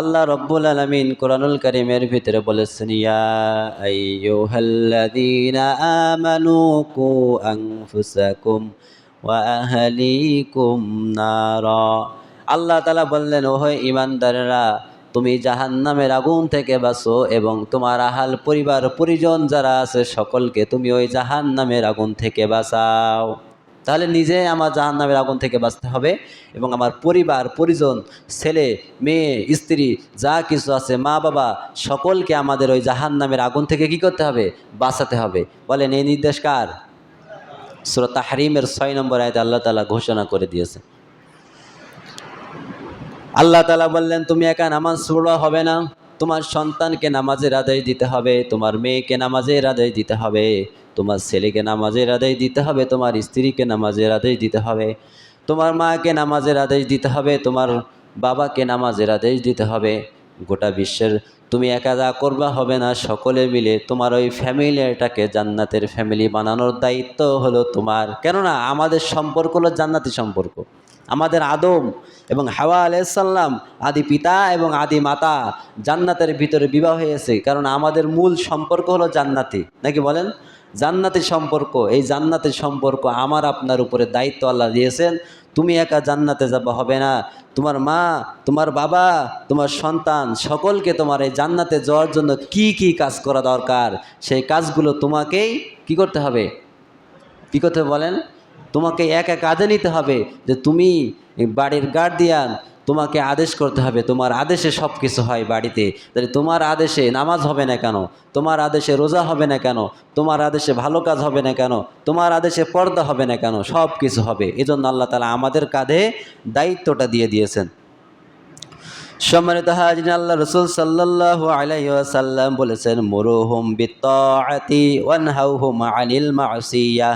আল্লাহ রব্বুল আলমিন কোরআনুল করিমের ভিতরে বলেছেন আল্লাহ তালা বললেন, ওহে ইমানদারেরা তুমি জাহান্নামের আগুন থেকে বাঁচো এবং তোমার আহাল পরিবার পরিজন যারা আছে, সকলকে তুমি ওই জাহান্নামের আগুন থেকে বাঁচাও। তাহলে নিজে আমার জাহান নামের আগুন থেকে বাঁচতে হবে এবং আমার পরিবার, পরিজন, ছেলে, মেয়ে, স্ত্রী, যা কিছু আছে, মা, বাবা, সকলকে আমাদের ওই জাহান নামের আগুন থেকে কি করতে হবে? বাঁচাতে হবে। বলেন, এই নির্দেশ কার? হারিমের ছয় নম্বর আয়তে আল্লাহ তালা ঘোষণা করে দিয়েছে। আল্লাহ তালা বললেন, তুমি একা নামাজ পড়া হবে না। তোমার সন্তানকে নামাজের আদায় দিতে হবে, তোমার মেয়েকে নামাজের আদায় দিতে হবে, তোমার ছেলেকে নামাজের আদায় দিতে হবে, তোমার স্ত্রীকে নামাজের আদেশ দিতে হবে, তোমার মাকে নামাজের আদেশ দিতে হবে, তোমার বাবাকে নামাজের আদেশ দিতে হবে। গোটা বিশ্বের তুমি একা যা করবা হবে না, সকলে মিলে তোমার ওই ফ্যামিলিটাকে জান্নাতের ফ্যামিলি বানানোর দায়িত্ব হলো তোমার। কেননা আমাদের সম্পর্ক হলো জান্নাতি সম্পর্ক। আমাদের আদম এবং হাওয়া আলাইসাল্লাম আদি পিতা এবং আদি মাতা জান্নাতের ভিতরে বিবাহ হয়েছে। কারণ আমাদের মূল সম্পর্ক হলো জান্নাতি। নাকি বলেন? জান্নাতি সম্পর্ক, এই জান্নাতি সম্পর্ক আমার আপনার উপরে দায়িত্ব আল্লাহ দিয়েছেন। তুমি একা জান্নাতে যাবা, হবে না। তোমার মা, তোমার বাবা, তোমার সন্তান, সকলকে তোমার এই জান্নাতে যাওয়ার জন্য কি কি কাজ করা দরকার? সেই কাজগুলো তোমাকেই কি করতে হবে? কী করতে বলেন? তোমাকে এক এক কাজে নিতে হবে যে তুমি বাড়ির গার্ডিয়ান তোমাকে আদেশ করতে হবে, তোমার আদেশে সব কিছু হয় বাড়িতে। তাহলে তোমার আদেশে নামাজ হবে না কেন? তোমার আদেশে রোজা হবে না কেন? তোমার আদেশে ভালো কাজ হবে না কেন? তোমার আদেশে পর্দা হবে না কেন? সব কিছু হবে। এজন্য আল্লাহ তালা আমাদের কাঁধে দায়িত্বটা দিয়ে দিয়েছেন। সম্মানিত হাজিন আল্লাহ রসুল সাল্লাহ আলাইসাল্লাম বলেছেন, মুরুহুম বিত্তি ওয়ানহাউহুম আনিল মাসিয়া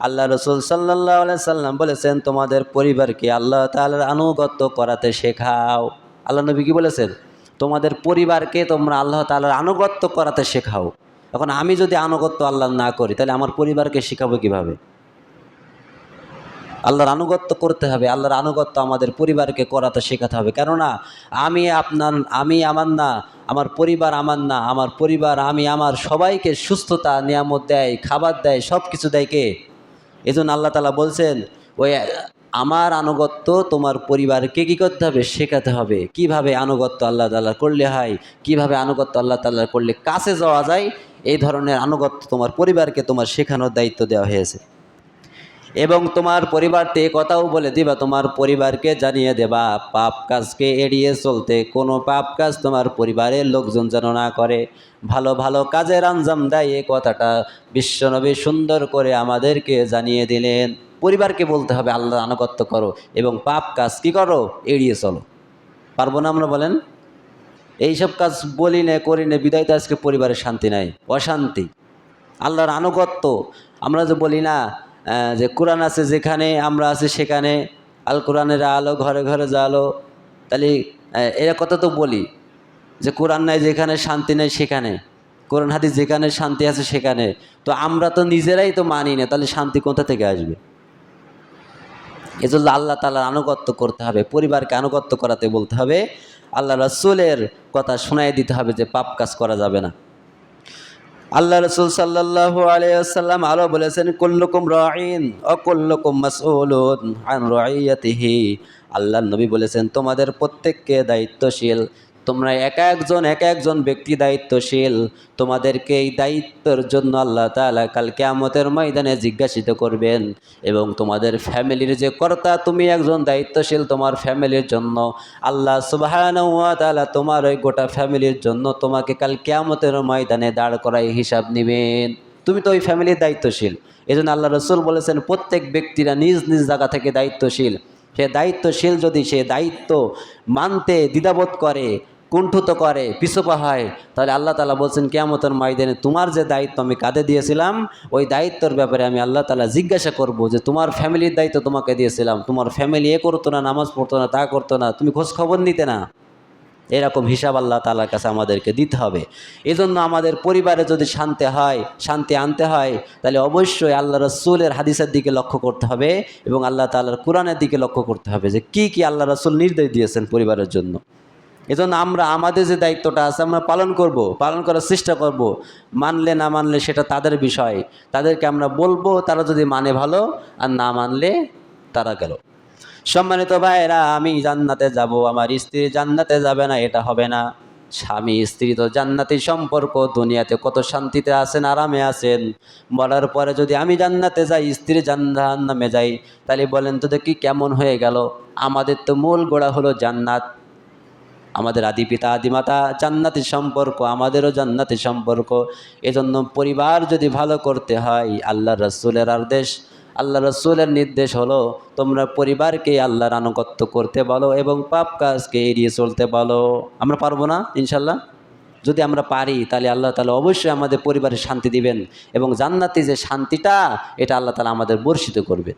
আল্লাহ রসুল সাল্লাহ সাল্লাম বলেছেন, তোমাদের পরিবারকে আল্লাহ তালার আনুগত্য করাতে শেখাও। আল্লাহ নবী কি বলেছেন? তোমাদের পরিবারকে তোমরা আল্লাহ তালার আনুগত্য করাতে শেখাও। এখন আমি যদি আনুগত্য আল্লাহ না করি, তাহলে আমার পরিবারকে শেখাবো কীভাবে? আল্লাহর আনুগত্য করতে হবে, আল্লাহর আনুগত্য আমাদের পরিবারকে করাতে শেখাতে হবে। কেননা, আমি আপনার, আমি আমার না, আমার পরিবার আমার না, আমার পরিবার, আমি আমার সবাইকে সুস্থতা, নিয়ামত দেয়, খাবার দেয় সব কিছু দেয় কে? এই জন্য আল্লাহ তালা বলছেন, ওই আমার আনুগত্য তোমার পরিবারকে কী করতে হবে? শেখাতে হবে। কীভাবে আনুগত্য আল্লাহ তাল্লাহ করলে হয়? কীভাবে আনুগত্য আল্লাহ তাল্লাহ করলে কাছে যাওয়া যায়? এই ধরনের আনুগত্য তোমার পরিবারকে তোমার শেখানোর দায়িত্ব দেওয়া হয়েছে। এবং তোমার পরিবারতে কথাও বলে দিবা, তোমার পরিবারকে জানিয়ে দেবা, পাপ কাজকে এড়িয়ে চলতে, কোনো পাপ কাজ তোমার পরিবারের লোকজন যেন না করে। ভালো ভালো কাজের আঞ্জাম দেয় এ কথাটা বিশ্বনবী সুন্দর করে আমাদেরকে জানিয়ে দিলেন। পরিবারকে বলতে হবে, আল্লাহ আনুগত্য করো এবং পাপ কাজ কি করো? এড়িয়ে চলো। পারব না আমরা বলেন? এইসব কাজ বলি নে, করি নে, বিদায় তো আজকে পরিবারের শান্তি নাই, অশান্তি। আল্লাহর আনুগত্য, আমরা যে বলি না যে কোরআন আছে, যেখানে আমরা আছি, সেখানে আল কোরআনের আলো ঘরে ঘরে আলো তাহলে এরা কথা তো বলি যে কোরআন নাই যেখানে, শান্তি নেই সেখানে। কোরআন হাদিস যেখানে, শান্তি আছে সেখানে। তো আমরা তো নিজেরাই তো মানি না, তাহলে শান্তি কোথা থেকে আসবে? এজন্য আল্লাহ তালার আনুগত্য করতে হবে, পরিবারকে আনুগত্য করাতে বলতে হবে। আল্লাহ রসুলের কথা শোনাই দিতে হবে যে পাপ কাজ করা যাবে না। আল্লাহ রসুল সাল্লাহ আলিয়াল্লাম আরও বলেছেন, কুল্লুকুম রাইন অকুল্লুকুম মাসউলুন আন আল্লাহ নবী বলেছেন, তোমাদের প্রত্যেককে দায়িত্বশীল তোমরা এক একজন এক একজন ব্যক্তি দায়িত্বশীল। তোমাদেরকে এই দায়িত্বের জন্য আল্লাহ তালা কাল কেয়ামতের ময়দানে জিজ্ঞাসিত করবেন, এবং তোমাদের ফ্যামিলির যে কর্তা, তুমি একজন দায়িত্বশীল তোমার ফ্যামিলির জন্য। আল্লাহ তালা তোমার ওই গোটা ফ্যামিলির জন্য তোমাকে কাল কেয়ামতের ময়দানে দাঁড় করাই হিসাব নেবেন। তুমি তো ওই ফ্যামিলির দায়িত্বশীল। এই জন্য আল্লাহ রসুল বলেছেন, প্রত্যেক ব্যক্তিরা নিজ নিজ জায়গা থেকে দায়িত্বশীল। সে দায়িত্বশীল যদি সে দায়িত্ব মানতে দ্বিধাবোধ করে কুণ্ঠিত করে, পিছপা হয়। তাহলে আল্লাহ তালা বলছেন কেমতের ময়দানে তোমার যে দায়িত্ব আমি কাঁধে দিয়েছিলাম, ওই দায়িত্বর ব্যাপারে আমি আল্লাহ তালা জিজ্ঞাসা করব যে তোমার ফ্যামিলির দায়িত্ব তোমাকে দিয়েছিলাম। তোমার ফ্যামিলি এ করতো না, নামাজ পড়তো না, তা করতো না, তুমি খোঁজ খবর নিতে না। এরকম হিসাব আল্লাহ তালার কাছে আমাদেরকে দিতে হবে। এজন্য আমাদের পরিবারে যদি শান্তি হয়, শান্তি আনতে হয়, তাহলে অবশ্যই আল্লাহ রসুলের হাদিসের দিকে লক্ষ্য করতে হবে এবং আল্লাহ তালার কোরআনের দিকে লক্ষ্য করতে হবে যে কি কি আল্লাহ রসুল নির্দেশ দিয়েছেন পরিবারের জন্য। এজন্য আমরা আমাদের যে দায়িত্বটা আছে আমরা পালন করব, পালন করার চেষ্টা করব। মানলে না মানলে সেটা তাদের বিষয়। তাদেরকে আমরা বলব, তারা যদি মানে ভালো, আর না মানলে তারা গেল। সম্মানিত ভাইয়েরা, আমি জান্নাতে যাব, আমার স্ত্রী জান্নাতে যাবে না, এটা হবে না। স্বামী, স্ত্রী তো জান্নাতি সম্পর্ক, দুনিয়াতে কত শান্তিতে আছেন, আরামে আছেন। বলার পরে যদি আমি জান্নাতে যাই, স্ত্রী জান্নামে যাই, তাহলে বলেন তো দেখি কেমন হয়ে গেল? আমাদের তো মূল গোড়া হলো জান্নাত। আমাদের আদি পিতা আদিমাতা জান্নাতি সম্পর্ক, আমাদেরও জান্নাতি সম্পর্ক। এজন্য পরিবার যদি ভালো করতে হয় আল্লাহ রসুলের আদেশ আল্লাহ রসুলের নির্দেশ হলো, তোমরা পরিবারকে আল্লাহর আনুগত্য করতে বলো এবং পাপ কাজকে এড়িয়ে চলতে বলো। আমরা পারব না, ইনশাল্লাহ? যদি আমরা পারি, তাহলে আল্লাহ তালা অবশ্যই আমাদের পরিবারে শান্তি দিবেন এবং জান্নাতি যে শান্তিটা, এটা আল্লাহ তালা আমাদের বর্ষিত করবে।